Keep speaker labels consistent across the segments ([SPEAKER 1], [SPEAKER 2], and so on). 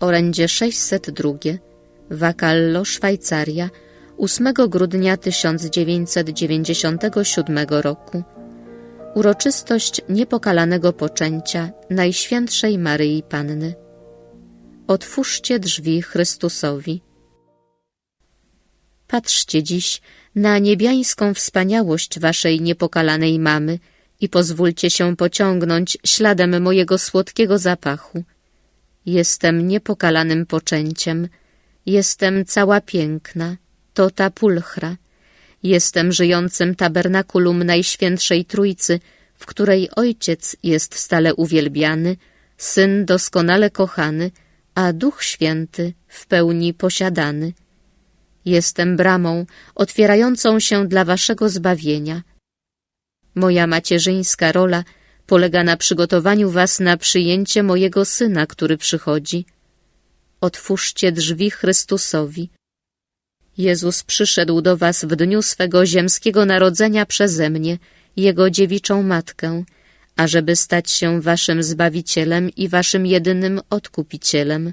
[SPEAKER 1] orędzie 602, Wakallo, Szwajcaria, 8 grudnia 1997 roku. Uroczystość niepokalanego poczęcia Najświętszej Maryi Panny. Otwórzcie drzwi Chrystusowi. Patrzcie dziś na niebiańską wspaniałość waszej niepokalanej mamy i pozwólcie się pociągnąć śladem mojego słodkiego zapachu. Jestem niepokalanym poczęciem, jestem cała piękna, to ta pulchra. Jestem żyjącym tabernakulum Najświętszej Trójcy, w której Ojciec jest stale uwielbiany, Syn doskonale kochany, a Duch Święty w pełni posiadany. Jestem bramą otwierającą się dla waszego zbawienia. Moja macierzyńska rola polega na przygotowaniu was na przyjęcie mojego Syna, który przychodzi. Otwórzcie drzwi Chrystusowi. Jezus przyszedł do was w dniu swego ziemskiego narodzenia przeze mnie, Jego dziewiczą Matkę, ażeby stać się waszym Zbawicielem i waszym jedynym Odkupicielem.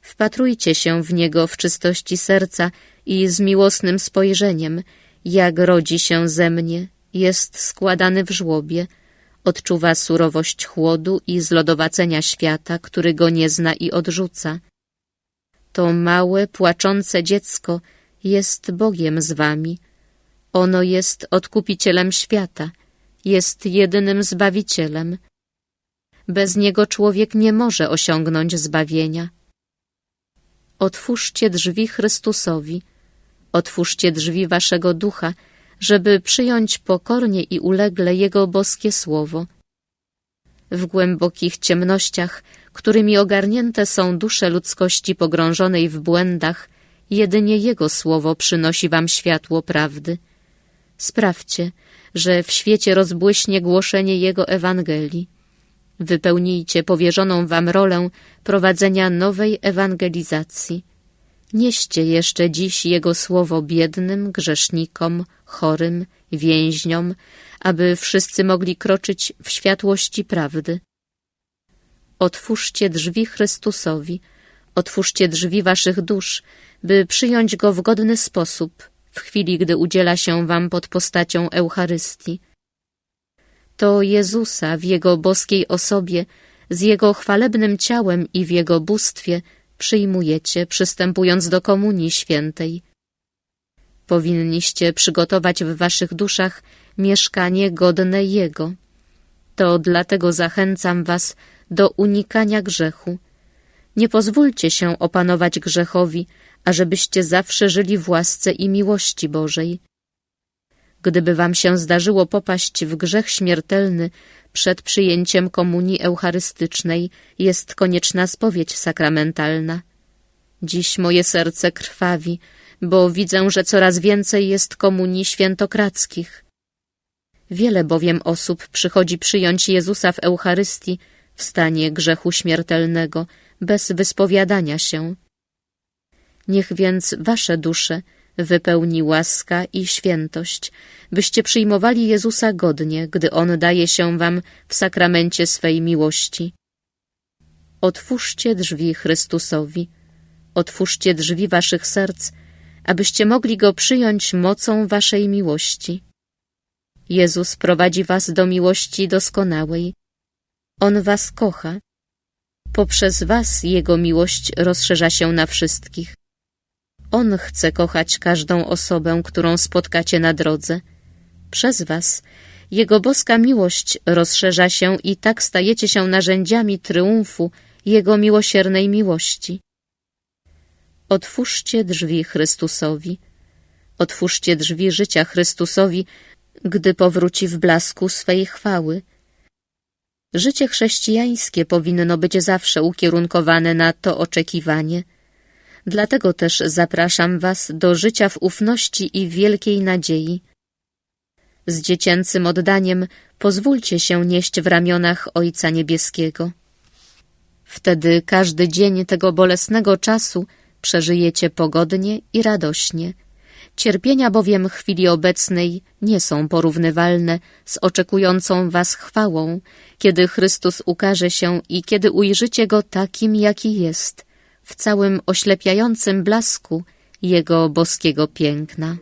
[SPEAKER 1] Wpatrujcie się w Niego w czystości serca i z miłosnym spojrzeniem, jak rodzi się ze mnie, jest składany w żłobie, odczuwa surowość chłodu i zlodowacenia świata, który go nie zna i odrzuca. To małe, płaczące dziecko jest Bogiem z wami. Ono jest odkupicielem świata, jest jedynym Zbawicielem. Bez Niego człowiek nie może osiągnąć zbawienia. Otwórzcie drzwi Chrystusowi, otwórzcie drzwi waszego ducha, żeby przyjąć pokornie i ulegle Jego boskie słowo. W głębokich ciemnościach, którymi ogarnięte są dusze ludzkości pogrążonej w błędach, jedynie Jego słowo przynosi wam światło prawdy. Sprawdźcie, że w świecie rozbłyśnie głoszenie Jego Ewangelii. Wypełnijcie powierzoną wam rolę prowadzenia nowej ewangelizacji. Nieście jeszcze dziś Jego słowo biednym, grzesznikom, chorym, więźniom, aby wszyscy mogli kroczyć w światłości prawdy. Otwórzcie drzwi Chrystusowi, otwórzcie drzwi waszych dusz, by przyjąć Go w godny sposób, w chwili, gdy udziela się wam pod postacią Eucharystii. To Jezusa w Jego boskiej osobie, z Jego chwalebnym ciałem i w Jego bóstwie przyjmujecie, przystępując do Komunii Świętej. Powinniście przygotować w waszych duszach mieszkanie godne Jego. To dlatego zachęcam was do unikania grzechu. Nie pozwólcie się opanować grzechowi, ażebyście zawsze żyli w łasce i miłości Bożej. Gdyby wam się zdarzyło popaść w grzech śmiertelny przed przyjęciem komunii eucharystycznej, jest konieczna spowiedź sakramentalna. Dziś moje serce krwawi, bo widzę, że coraz więcej jest komunii świętokradzkich. Wiele bowiem osób przychodzi przyjąć Jezusa w Eucharystii w stanie grzechu śmiertelnego, bez wyspowiadania się. Niech więc wasze dusze wypełni łaska i świętość, byście przyjmowali Jezusa godnie, gdy On daje się wam w sakramencie swej miłości. Otwórzcie drzwi Chrystusowi, otwórzcie drzwi waszych serc, abyście mogli Go przyjąć mocą waszej miłości. Jezus prowadzi was do miłości doskonałej. On was kocha. Poprzez was Jego miłość rozszerza się na wszystkich. On chce kochać każdą osobę, którą spotkacie na drodze. Przez was Jego boska miłość rozszerza się i tak stajecie się narzędziami triumfu Jego miłosiernej miłości. Otwórzcie drzwi Chrystusowi. Otwórzcie drzwi życia Chrystusowi, gdy powróci w blasku swej chwały. Życie chrześcijańskie powinno być zawsze ukierunkowane na to oczekiwanie. Dlatego też zapraszam Was do życia w ufności i wielkiej nadziei. Z dziecięcym oddaniem pozwólcie się nieść w ramionach Ojca Niebieskiego. Wtedy każdy dzień tego bolesnego czasu przeżyjecie pogodnie i radośnie. Cierpienia bowiem chwili obecnej nie są porównywalne z oczekującą was chwałą, kiedy Chrystus ukaże się i kiedy ujrzycie Go takim, jaki jest – w całym oślepiającym blasku Jego boskiego piękna.